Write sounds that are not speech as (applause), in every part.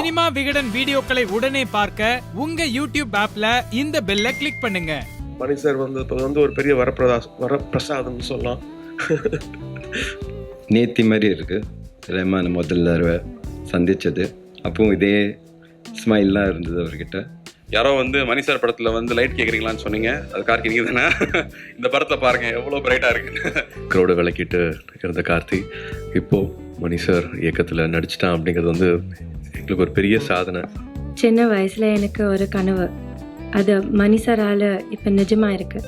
Cinema Vikatan வீடியோக்களை உடனே பார்க்க உங்க யூடியூப் ஆப்ல இந்த பெல்ல கிளிக் பண்ணுங்க. மணி சார் வந்து இப்போ வந்து ஒரு பெரிய வரப்பிரதா வரப்பிரசாதம்னு சொல்லலாம். நேத்தி மாதிரி இருக்கு. ரஹ்மான் முதல்ல தடவை சந்திச்சது. அப்பவும் இதே ஸ்மைல்லாம் இருந்தது அவர்கிட்ட. யாரோ வந்து மணி சார் படத்துல வந்து லைட் கேக்குறீங்களான்னு சொன்னீங்க. அது கார்த்தி நீங்க தானே இந்த படத்துல பாருங்க எவ்வளவு பிரைட்டா இருக்கு. க்ரௌடை விளக்கிட்டு இருந்த கார்த்தி இப்போ மணி சார் இயக்கத்தில் நடிச்சிட்டான் அப்படிங்கிறது வந்து எங்களுக்கு ஒரு பெரிய சாதனை. சின்ன வயசுல எனக்கு ஒரு கனவு. அது மணி சாரால இப்ப நிஜமா இருக்கு.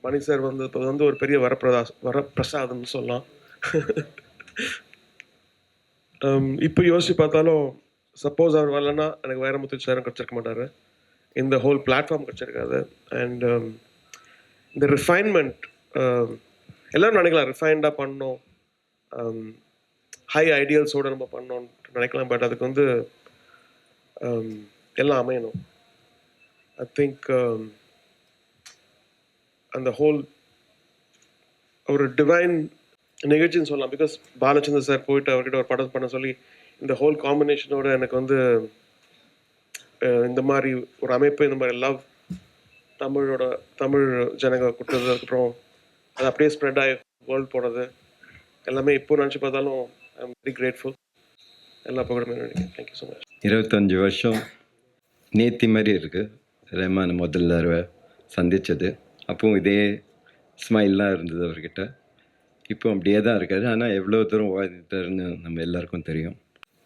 மணி சார் வந்து இப்போ வந்து ஒரு பெரிய வரப்பிரதா வரப்பிரசாதம்னு சொல்லலாம். (laughs) இப்போ யோசிச்சு பார்த்தாலும் சப்போஸ் அவர் வரலன்னா எனக்கு வைரமுத்து சேரம் கிடச்சிருக்க மாட்டார். இந்த ஹோல் பிளாட்ஃபார்ம் கிடச்சிருக்காது. அண்ட் um, இந்த ரிஃபைன்மெண்ட் um, எல்லாரும் நினைக்கலாம் ரிஃபைன்டாக பண்ணோம். Um, ஹை ஐடியல்ஸோடு நம்ம பண்ணோம்னு நினைக்கலாம். பட் அதுக்கு வந்து எல்லாம் அமையணும். ஐ திங்க் அந்த ஹோல் ஒரு டிவைன் நிகழ்ச்சின்னு சொல்லலாம். பிகாஸ் பாலச்சந்தர் சார் போயிட்டு அவர்கிட்ட ஒரு படம் பண்ண சொல்லி இந்த ஹோல் காம்பினேஷனோட எனக்கு வந்து இந்த மாதிரி ஒரு அமைப்பு இந்த மாதிரி லவ் தமிழோட தமிழ் ஜனங்க கொடுத்தது அதுக்கப்புறம் அது அப்படியே ஸ்ப்ரெட் ஆகி வேர்ல்ட் போனது. எல்லாமே இப்போ நினச்சி பார்த்தாலும் ஐ எம் வெரி கிரேட்ஃபுல் எல்லா புகழுமே நினைக்கிறேன். தேங்க்யூ ஸோ மச் இருபத்தஞ்சி வருஷம் நேத்தி மாதிரி இருக்குது ரஹ்மான் முதல்ல தடவை சந்தித்தது அப்பவும் இதே ஸ்மைல்லாம் இருந்தது அவர்கிட்ட. இப்போ அப்படியே தான் இருக்காது ஆனால் எவ்வளோ தூரம் வாழ்ந்துட்டாருன்னு நம்ம எல்லாருக்கும் தெரியும்.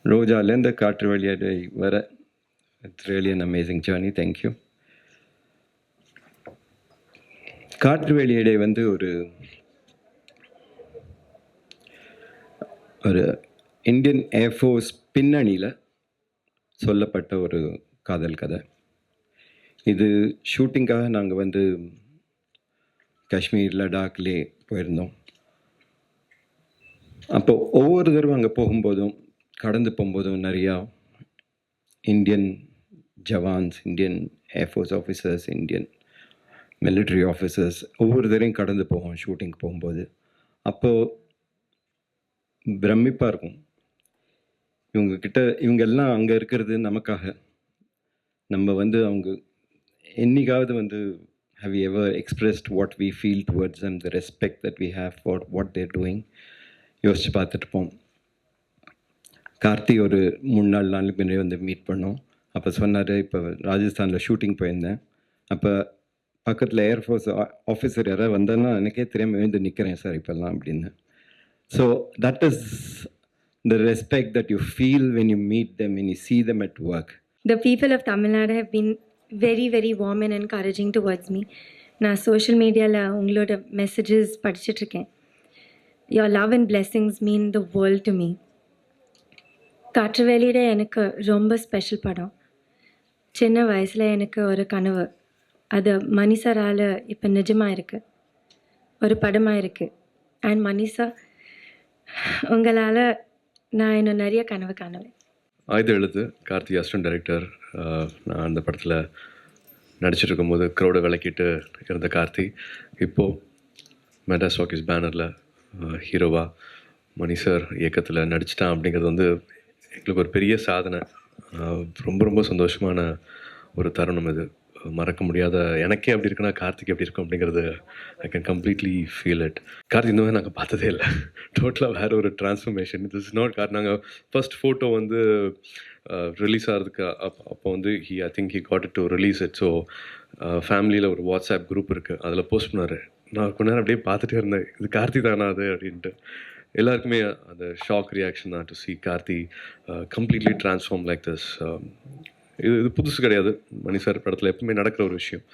ரோஜாலேருந்து காற்று வழியாடை வர. It's really an amazing journey thank you Kaatru Veliyidai வந்து ஒரு ஒரு இந்தியன் ஏர்ஃபோர்ஸ் பின்னணியில் சொல்லப்பட்ட ஒரு காதல் கதை. இது ஷூட்டிங்காக நாங்கள் வந்து காஷ்மீர் லடாக்லே போயிருந்தோம். அப்போது ஒவ்வொரு தடவை அங்கே போகும்போதும் கடந்து போகும்போதும் நிறையா Indian jawans Indian air force officers Indian military officers ஒவ்வொரு தடவையும் கடந்து போவோம் ஷூட்டிங் போகும்போது. அப்போது பிரமிப்பாக இருக்கும். இவங்கக்கிட்ட இவங்கெல்லாம் இவங்க எல்லாம் அங்கே இருக்கிறது நமக்காக. நம்ம வந்து அவங்க என்னைக்காவது வந்து have you ever expressed what we feel towards and the respect that we have for what they're doing யோசித்து பார்த்துட்டு போம் கார்த்தி ஒரு மூணு நாலு நாளுக்கு முன்னாடி வந்து மீட் பண்ணோம். அப்போ சொன்னார் இப்போ ராஜஸ்தானில் ஷூட்டிங் போயிருந்தேன். அப்போ பக்கத்தில் ஏர்ஃபோர்ஸ் ஆஃபீஸர் யாராவது வந்தேன்னா எனக்கே தெரியாமல் எழுந்து நிற்கிறேன் சார் இப்போல்லாம் அப்படின்னு. So that is the respect that you feel when you meet them when you see them at work the people of Tamil Nadu have been very very warm and encouraging encouraging towards நான் social மீடியாவில் உங்களோட messages படிச்சுட்ருக்கேன் your love and blessings mean the world to me Kaatru Veliyidai எனக்கு ரொம்ப special படம். சின்ன வயசில் எனக்கு ஒரு கனவு. அது மணி இப்போ நிஜமாக இருக்குது ஒரு படமாக இருக்குது அண்ட் மனிஷா உங்களால் நான் இன்னும் நிறைய கனவு காணுவேன் ஆயுத எழுத்து கார்த்தி அஸ்டன் டைரக்டர் நான் அந்த படத்தில் நடிச்சிட்டு இருக்கும்போது க்ரௌடை விளக்கிட்டு இருந்த கார்த்தி. இப்போது மெட்ராஸ் டாக்கிஸ் பேனரில் ஹீரோவா மணி சார் இயக்கத்தில் நடிச்சிட்டான் அப்படிங்கிறது வந்து எங்களுக்கு ஒரு பெரிய சாதனை. ரொம்ப ரொம்ப சந்தோஷமான ஒரு தருணம் இது. மறக்க முடியாத எனக்கே அப்படி இருக்குன்னா கார்த்திக் எப்படி இருக்கும் அப்படிங்கிறது I can completely feel it Karthik இந்த மாதிரி நாங்கள் பார்த்ததே இல்லை. டோட்டலாக வேறு ஒரு transformation it is not car நாங்கள் ஃபர்ஸ்ட் ஃபோட்டோ வந்து ரிலீஸ் ஆகிறதுக்கு அப் அப்போ வந்து he I think he got to release it so ஃபேமிலியில் ஒரு வாட்ஸ்அப் குரூப் இருக்குது அதில் போஸ்ட் பண்ணார். நான் கொஞ்ச நேரம் அப்படியே பார்த்துட்டே இருந்தேன். இது கார்த்தி தானா அது? அப்படின்ட்டு. எல்லாருக்குமே அந்த ஷாக் ரியாக்ஷன் தான் to see Karthi completely transform like this இது இது புதுசு கிடையாது. மணி சார் படத்தில் எப்பவுமே நடக்கிற ஒரு விஷயம்.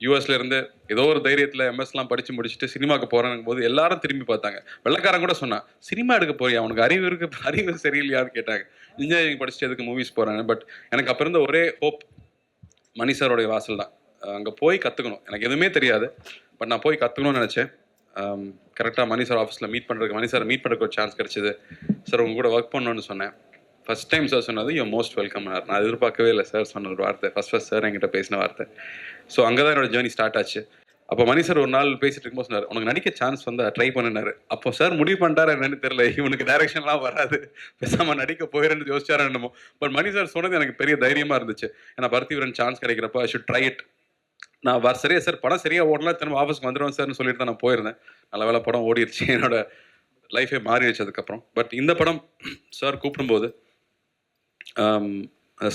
யூஎஸ்லேருந்து ஏதோ ஒரு தைரியத்தில் எம்எஸ்லாம் படித்து முடிச்சுட்டு சினிமாக்கு போறேன் போது எல்லாரும் திரும்பி பார்த்தாங்க. வெள்ளக்காரன் கூட சொன்னான் சினிமா எடுக்க போறியா? அவனுக்கு அறிவு இருக்கு (laughs) அறிவு சரியில்லையான்னு கேட்டாங்க. இன்ஜினியரிங் படிச்சுட்டு எதுக்கு மூவிஸ் போகிறாங்க பட் எனக்கு அப்புறம் இருந்த ஒரே ஹோப் மணி சாரோடைய வாசல் தான். அங்கே போய் கற்றுக்கணும் எனக்கு எதுவுமே தெரியாது. பட் நான் போய் கற்றுக்கணும்னு நினச்சேன். Um, கரெக்டாக மணி சார் ஆஃபீஸில் மீட் பண்ணுறதுக்கு மணி சார் மீட் பண்ணுறதுக்கு ஒரு சான்ஸ் கிடச்சிது. சார் உங்க கூட ஒர்க் பண்ணணும்னு சொன்னேன். ஃபர்ஸ்ட் டைம் சார் சொன்னது யூ மோஸ்ட் வெல்கம் நான் எதிர்பார்க்கவே இல்லை சார் சொன்ன ஒரு வார்த்தை. ஃபஸ்ட் ஃபஸ்ட் சார் என்கிட்ட பேசின வார்த்தை. ஸோ அங்கே தான் என்னோட ஜேர்னி ஸ்டார்ட் ஆச்சு. அப்போ மணி சார் ஒரு நாள் பேசிட்டு இருக்கும்போது சொன்னார் உனக்கு நடிக்க சான்ஸ் வந்து ட்ரை பண்ணினாரு அப்போ சார் முடிவு பண்ணிட்டாரு என்னன்னு தெரியல. (laughs) இவனுக்கு டைரக்ஷன்லாம் வராது. பேசாம நடிக்க போயிருந்து யோசிச்சாரு என்னமோ. பட் மணி சார் சொன்னது எனக்கு பெரிய தைரியமா இருந்துச்சு. ஏன்னா பருத்திவரன் சான்ஸ் கிடைக்கிறப்ப ஐ ஷுட் ட்ரை இட் நான் வர சரியா சார் படம் சரியா ஓடலாம் திரும்ப ஆஃபீஸ்க்கு வந்துடுவேன் சார்னு சொல்லிட்டு தான் நான் போயிருந்தேன். நல்ல வேலை படம் ஓடிடுச்சு (laughs) என்னோட லைஃபே மாறிடுச்சு அதுக்கப்புறம் பட் இந்த படம் (clears throat) சார் கூப்பிடும்போது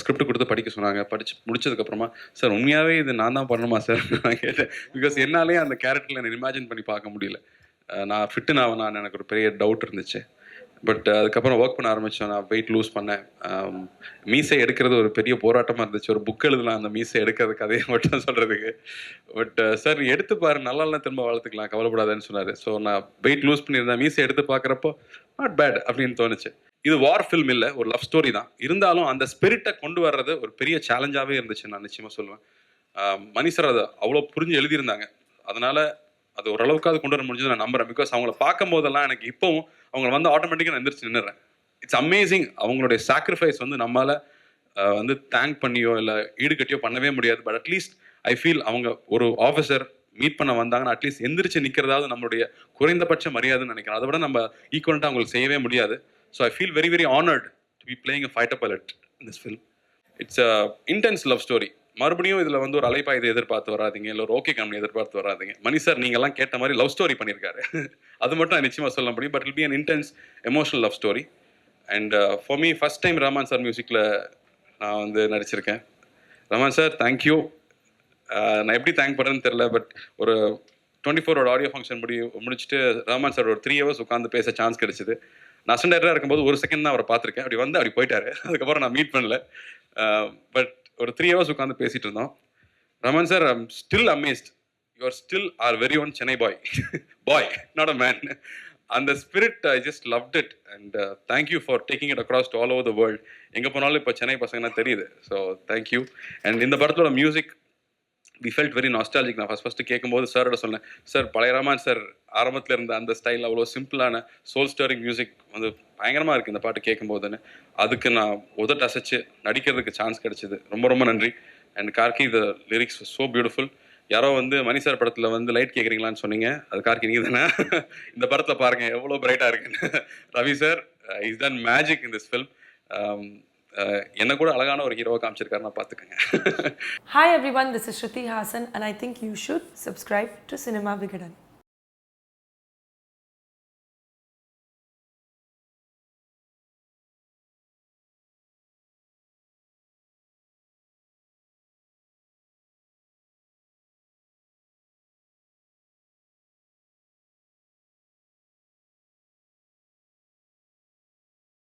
ஸ்கிரிப்ட் கொடுத்து படிக்க சொன்னாங்க. படிச்சு முடிச்சதுக்கப்புறமா சார் உண்மையாகவே இது நான் தான் பண்ணணுமா சார்? (laughs) நான் கேட்டேன். பிகாஸ் என்னாலேயே அந்த கேரக்டரில் நான் இமேஜின் பண்ணி பார்க்க முடியல. நான் ஃபிட்டு நான் எனக்கு ஒரு பெரிய டவுட் இருந்துச்சு. பட் uh, அதுக்கப்புறம் ஒர்க் பண்ண ஆரம்பித்தோம் நான் வெயிட் லூஸ் பண்ணேன். Um, மீசை எடுக்கிறது ஒரு பெரிய போராட்டமாக இருந்துச்சு. ஒரு புக் எழுதலாம் அந்த மீசை எடுக்கிறது கதையை மட்டும் சொல்கிறதுக்கு பட் சார் uh, எடுத்து பாரு. நல்லா திரும்ப வளர்த்துக்கலாம். கவலைப்படாதேன்னு சொன்னார். ஸோ நான் வெயிட் லூஸ் பண்ணியிருந்தேன். மீசை எடுத்து பார்க்குறப்போ நாட் பேட் அப்படின்னு தோணுச்சு. இது வார் ஃபில்ம் இல்லை. ஒரு லவ் ஸ்டோரி தான். இருந்தாலும் அந்த ஸ்பிரிட்டை கொண்டு வர்றது ஒரு பெரிய சேலஞ்சாகவே இருந்துச்சு. நான் நிச்சயமாக சொல்லுவேன். ஆம், மணி சார் அதை அவ்வளோ புரிஞ்சு எழுதியிருந்தாங்க. அதனால் அது ஓரளவுக்காவது கொண்டு வர முடிஞ்சது. நான் நம்புறேன். பிகாஸ் அவங்கள பார்க்கும் போதெல்லாம் எனக்கு இப்போவும் அவங்க வந்து ஆட்டோமேட்டிக்காக நான் எந்திரிச்சு நின்றுறேன் இட்ஸ் அமேசிங் அவங்களுடைய சாக்ரிஃபைஸ் வந்து நம்மளால் வந்து தேங்க் பண்ணியோ இல்லை ஈடுகட்டியோ பண்ணவே முடியாது. பட் அட்லீஸ்ட் ஐ ஃபீல் அவங்க ஒரு ஆஃபீஸர் மீட் பண்ண வந்தாங்கன்னா அட்லீஸ்ட் எந்திரிச்சு நிற்கிறதாவது நம்மளுடைய குறைந்தபட்ச மரியாதைன்னு நினைக்கிறேன். அதை விட நம்ம ஈக்குவலண்ட்டாக அவங்களுக்கு செய்யவே முடியாது. So I feel very very honoured to be playing a fighter pilot in this film it's a intense love story மறுபடியும் இதில் வந்து ஒரு அலைப்பாயுதை எதிர்பார்த்து வராதீங்க இல்லை ஒரு ஓகே கம்பெனி எதிர்பார்த்து வராதிங்க. மணி சார் நீங்கள்லாம் கேட்ட மாதிரி லவ் ஸ்டோரி பண்ணியிருக்காரு. (laughs) அது மட்டும் நான் நிச்சயமாக சொல்ல முடியும் but I'll be an intense emotional love story and for me first time Rahman sir மியூசிக்கில் நான் வந்து நடிச்சிருக்கேன். ரஹ்மான் சார் தேங்க்யூ நான் எப்படி தேங்க் பண்ணுறேன்னு தெரில பட் ஒரு டுவெண்ட்டி ஃபோரோட ஆடியோ ஃபங்க்ஷன் முடி முடிச்சுட்டு ரஹ்மான் சார் ஒரு த்ரீ ஹவர்ஸ் உட்காந்து பேச சான்ஸ் கிடைச்சிது. நான் அசண்டராக இருக்கும்போது ஒரு செகண்ட் தான் அவரை பார்த்துருக்கேன். அப்படி வந்து அப்படி போயிட்டாரு. (laughs) அதுக்கப்புறம் நான் மீட் பண்ணல. Uh, பட் ஒரு த்ரீ ஹவர்ஸ் உட்காந்து பேசிட்டு இருந்தோம். Rahman sir I'm still amazed you are still are very one Chennai boy boy not a man அந்த spirit I just loved it and thank you for taking it across to all over the world எங்கே போனாலும் இப்போ சென்னை பசங்கன்னா தெரியுது. So thank you and இந்த படத்தோட music we felt very nostalgic நான் first first கேட்கும்போது சாரோட சொன்னேன் சார் பழைய ரமான் சார் ஆரம்பத்தில் இருந்த அந்த ஸ்டைல் அவ்வளோ சிம்பிளான சோல் ஸ்டோரிங் மியூசிக் வந்து பயங்கரமாக இருக்குது இந்த பாட்டு கேட்கும்போதுன்னு அதுக்கு நான் உதட்டு அசைச்சு நடிக்கிறதுக்கு சான்ஸ் கிடைச்சிது. ரொம்ப ரொம்ப நன்றி. And Karky the lyrics so beautiful யாரோ வந்து மணி சார் படத்தில் வந்து லைட் கேட்குறீங்களான்னு சொன்னீங்க. அது கார்கி நீங்கள் தானே? (laughs) இந்த படத்தில் பாருங்கள் எவ்வளோ பிரைட்டாக இருக்குன்னு. Ravi sir is done magic in this film என்ன கூட அழகான ஒரு ஹீரோவை காமிச்சிருக்காருன்னா பார்த்துக்கங்க hi everyone this is Shruti Haasan and I think you should subscribe to Cinema Vikatan